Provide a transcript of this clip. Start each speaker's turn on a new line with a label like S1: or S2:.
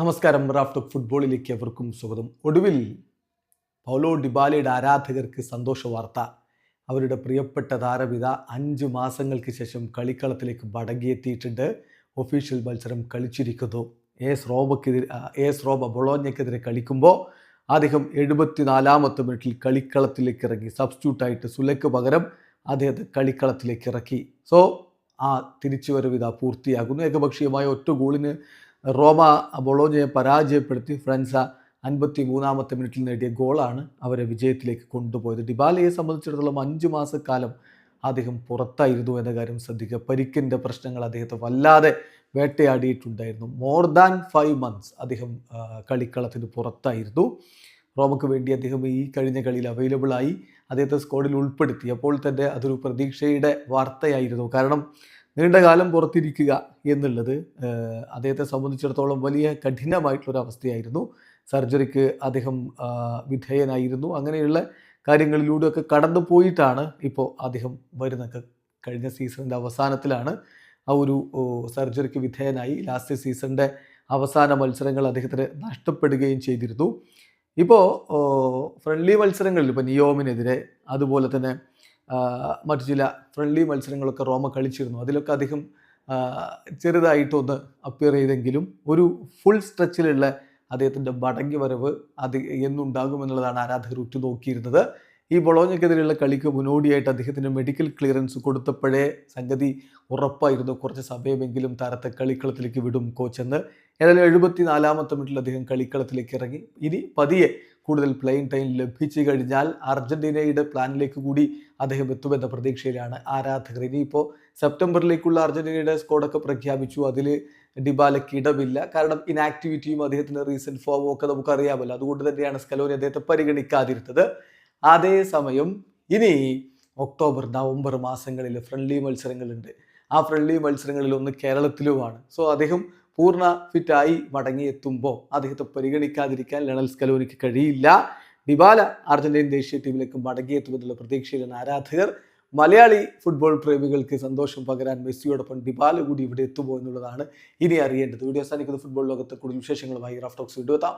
S1: നമസ്കാരം. റാഫ്റ്റ് ഫുട്ബോളിലേക്ക് എവർക്കും സ്വാഗതം. ഒടുവിൽ പൗലോ ഡിബാലയുടെ ആരാധകർക്ക് സന്തോഷ വാർത്ത. അവരുടെ പ്രിയപ്പെട്ട താരപിത അഞ്ച് മാസങ്ങൾക്ക് ശേഷം കളിക്കളത്തിലേക്ക് മടങ്ങിയെത്തിയിട്ടുണ്ട്. ഒഫീഷ്യൽ മത്സരം കളിച്ചിരിക്കുന്നു. എസ് റോബക്കെതിരെ എസ് റോബ ബൊളോഞ്ഞയ്ക്കെതിരെ കളിക്കുമ്പോൾ അദ്ദേഹം എഴുപത്തിനാലാമത്തെ മിനിറ്റിൽ കളിക്കളത്തിലേക്ക് ഇറങ്ങി. സബ്സ്റ്റിറ്റ്യൂട്ടായിട്ട് സുലയ്ക്ക് പകരം അദ്ദേഹത്തെ കളിക്കളത്തിലേക്ക് ഇറക്കി. സോ ആ തിരിച്ചുവരവ് ഇതാ പൂർത്തിയാകുന്നു. ഏകപക്ഷീയമായ ഒറ്റ ഗോളിന് റോമ ബൊളോജയെ പരാജയപ്പെടുത്തി ഫ്രൻസ അൻപത്തി മൂന്നാമത്തെ മിനിറ്റിൽ നേടിയ ഗോളാണ് അവരെ വിജയത്തിലേക്ക് കൊണ്ടുപോയത്. ഡിബാലയെ സംബന്ധിച്ചിടത്തോളം അഞ്ച് മാസക്കാലം അദ്ദേഹം പുറത്തായിരുന്നു എന്ന കാര്യം ശ്രദ്ധിക്കുക. പരിക്കിന്റെ പ്രശ്നങ്ങൾ അദ്ദേഹത്തെ വല്ലാതെ വേട്ടയാടിയിട്ടുണ്ടായിരുന്നു. മോർ ദാൻ ഫൈവ് മന്ത്സ് അദ്ദേഹം കളിക്കളത്തിന് പുറത്തായിരുന്നു. റോമക്ക് വേണ്ടി അദ്ദേഹം ഈ കഴിഞ്ഞ കളിയിൽ അവൈലബിൾ ആയി അദ്ദേഹത്തെ സ്ക്വാഡിൽ ഉൾപ്പെടുത്തി. അപ്പോൾ തന്നെ അതൊരു പ്രതീക്ഷയുടെ വാർത്തയായിരുന്നു. കാരണം നീണ്ടകാലം പുറത്തിരിക്കുക എന്നുള്ളത് അദ്ദേഹത്തെ സംബന്ധിച്ചിടത്തോളം വലിയ കഠിനമായിട്ടുള്ളൊരു അവസ്ഥയായിരുന്നു. സർജറിക്ക് അദ്ദേഹം വിധേയനായിരുന്നു. അങ്ങനെയുള്ള കാര്യങ്ങളിലൂടെയൊക്കെ കടന്നു പോയിട്ടാണ് ഇപ്പോൾ അദ്ദേഹം വരുന്നത് കഴിഞ്ഞ സീസണിന്റെ അവസാനത്തിലാണ്. ആ ഒരു സർജറിക്ക് വിധേയനായി ലാസ്റ്റ് സീസണിന്റെ അവസാന മത്സരങ്ങൾ അദ്ദേഹത്തിന് നഷ്ടപ്പെടുകയും ചെയ്തിരുന്നു. ഇപ്പോൾ ഫ്രണ്ട്ലി മത്സരങ്ങളിൽ ഇപ്പോൾ നിയോമിനെതിരെ അതുപോലെ തന്നെ മറ്റു ചില ഫ്രണ്ട്ലി മത്സരങ്ങളൊക്കെ റോമ കളിച്ചിരുന്നു. അതിലൊക്കെ അധികം ചെറുതായിട്ടൊന്ന് അപ്പിയർ ചെയ്തെങ്കിലും ഒരു ഫുൾ സ്ട്രെച്ചിലുള്ള അദ്ദേഹത്തിന്റെ മടങ്ങി വരവ് അത് എന്നുണ്ടാകുമെന്നുള്ളതാണ് ആരാധകർ ഉറ്റുനോക്കിയിരുന്നത്. ഈ ബൊളോഞ്ഞക്കെതിരെയുള്ള കളിക്ക് മുന്നോടിയായിട്ട് അദ്ദേഹത്തിന് മെഡിക്കൽ ക്ലിയറൻസ് കൊടുത്തപ്പോഴേ സംഗതി ഉറപ്പായിരുന്നു. കുറച്ച് സമയമെങ്കിലും താരത്തെ കളിക്കളത്തിലേക്ക് വിടും കോച്ചെന്ന് ഏതായാലും എഴുപത്തി നാലാമത്തെ മിനിറ്റിൽ അദ്ദേഹം കളിക്കളത്തിലേക്ക് ഇറങ്ങി. ഇനി പതിയെ കൂടുതൽ പ്ലെയിൻ ടൈം ലഭിച്ചു കഴിഞ്ഞാൽ അർജന്റീനയുടെ പ്ലാനിലേക്ക് കൂടി അദ്ദേഹം എത്തുമെന്ന പ്രതീക്ഷയിലാണ് ആരാധകർ. ഇനിയിപ്പോൾ സെപ്റ്റംബറിലേക്കുള്ള അർജന്റീനയുടെ സ്കോഡൊക്കെ പ്രഖ്യാപിച്ചു. അതിൽ ഡിബാലയ്ക്ക് ഇടമില്ല. കാരണം ഇനാക്ടിവിറ്റിയും അദ്ദേഹത്തിന്റെ റീസെന്റ് ഫോമും ഒക്കെ നമുക്കറിയാമല്ലോ. അതുകൊണ്ട് തന്നെയാണ് സ്കലോനി അദ്ദേഹത്തെ പരിഗണിക്കാതിരുന്നത്. അതേസമയം ഇനി ഒക്ടോബർ നവംബർ മാസങ്ങളിൽ ഫ്രണ്ട്ലി മത്സരങ്ങളുണ്ട്. ആ ഫ്രണ്ട്ലി മത്സരങ്ങളിൽ ഒന്ന് കേരളത്തിലുമാണ്. സോ അദ്ദേഹം പൂർണ ഫിറ്റായി മടങ്ങിയെത്തുമ്പോൾ അദ്ദേഹത്തെ പരിഗണിക്കാതിരിക്കാൻ ലണൽ സ്കലോനിക്ക് കഴിയില്ല. ഡിബാല അർജന്റീൻ ദേശീയ ടീമിലേക്ക് മടങ്ങിയെത്തുമെന്നുള്ള പ്രതീക്ഷയിലാണ് ആരാധകർ. മലയാളി ഫുട്ബോൾ പ്രേമികൾക്ക് സന്തോഷം പകരാൻ മെസ്സിയോടൊപ്പം ഡിബാല കൂടി ഇവിടെ എത്തുമോ എന്നുള്ളതാണ് ഇനി അറിയേണ്ടത്. വീഡിയോ അവസാനിക്കുന്ന. ഫുട്ബോൾ ലോകത്തെ കൂടുതൽ വിശേഷങ്ങളുമായി റഫ് ടോക്സ് വീഡിയോ എത്താം.